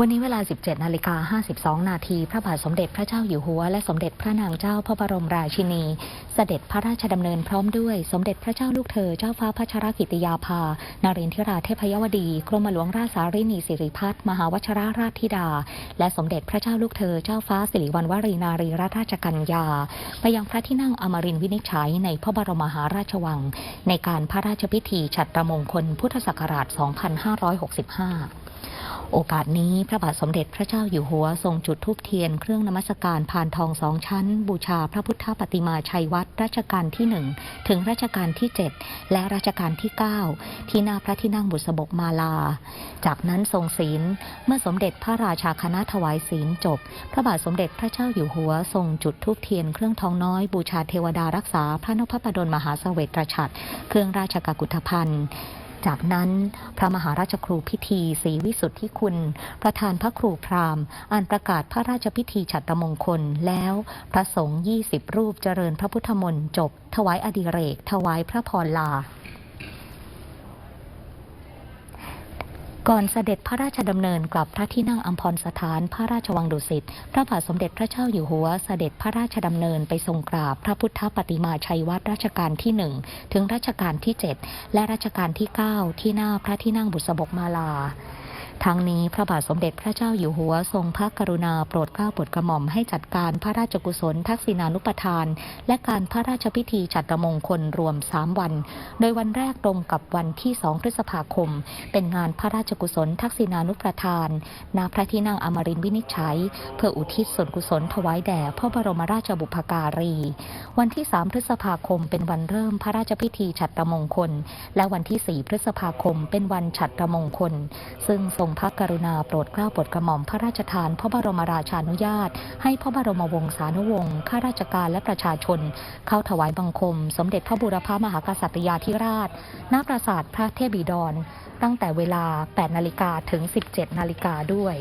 วันนี้เวลา 17 นาฬิกา 52 นาที พระบาทสมเด็จพระเจ้าอยู่หัว และสมเด็จพระนางเจ้าพระบรมราชินี เสด็จพระราชดำเนินพร้อมด้วย สมเด็จพระเจ้าลูกเธอ เจ้าฟ้าพัชรกิติยาภา นารินทิราเทพยวดี กรมหลวงราชสารินีสิริพัฒน์มหาวชราราชธิดา และสมเด็จพระเจ้าลูกเธอ เจ้าฟ้าสิริวัณวรีนารีรัตราชกัญญา ไปยังพระที่นั่งอมรินวินิจฉัยในพระบรมมหาราชวัง ในการพระราชพิธีฉัตรมงคลพุทธศักราช 2565 โอกาสนี้พระบาทสมเด็จพระเจ้าอยู่หัวทรงจุดธูปเทียนเครื่องนมัสการผ่านทองสองชั้น บูชาพระพุทธปฏิมาชัยวัดรัชกาลที่หนึ่งถึงรัชกาลที่ 7 และรัชกาลที่ 9 ที่หน้าพระที่นั่งบุษบกมาลา จากนั้นทรงศีลเมื่อสมเด็จพระราชาคณะถวายศีลจบ พระบาทสมเด็จพระเจ้าอยู่หัวทรงจุดธูปเทียนเครื่องทองน้อยบูชาเทวดารักษาพระนพปดลมหาเสวตฉัตรเครื่องราชกุฏภัณฑ์ จากนั้นพระมหาราชครูพิธีศรีวิสุทธิคุณ ประธานพระครูพราหมณ์อ่านประกาศพระราชพิธีฉัตรมงคลแล้ว พระสงฆ์ 20 รูปเจริญพระพุทธมนต์จบ ถวายอดิเรก ถวายพระพรลา ก่อนเสด็จพระราชดำเนินกลับพระที่นั่งอัมพรสถานพระราชวังดุสิต พระบาทสมเด็จพระเจ้าอยู่หัวเสด็จพระราชดำเนินไปทรงกราบพระพุทธปฏิมาชัยวัดรัชกาลที่หนึ่งถึงรัชกาลที่ 7 และรัชกาลที่ 9 ที่หน้าพระที่นั่งบุษบกมาลา ทั้งนี้พระบาทสมเด็จพระเจ้าอยู่หัวทรงพระกรุณาโปรดเกล้าโปรดกระหม่อมให้จัดการพระราชกุศลทักษิณานุปทาน และการพระราชพิธีฉัตรมงคลรวม 3 วัน โดยวันแรกตรงกับวันที่ 2 พฤษภาคม เป็นงานพระราชกุศลทักษิณานุปทานณพระที่นั่งอมรินทร์วินิจฉัย เพื่ออุทิศส่วนกุศลถวายแด่พระบรมราชบุพการี วันที่ 3 พฤษภาคม เป็นวันเริ่มพระราชพิธีฉัตรมงคล และวันที่ 4 พฤษภาคม เป็นวันฉัตรมงคล ซึ่งทรงพระกรุณาโปรดเกล้าโปรดกระหม่อมพระราชทาน พระบรมราชานุญาต ให้พระบรมวงศานุวงศ์ข้าราชการและประชาชน เข้าถวายบังคม สมเด็จพระบูรพามหากษัตริยาธิราชณปราสาทพระเทพบิดร ตั้งแต่เวลา 8 นาฬิกาถึง 17 นาฬิกาด้วย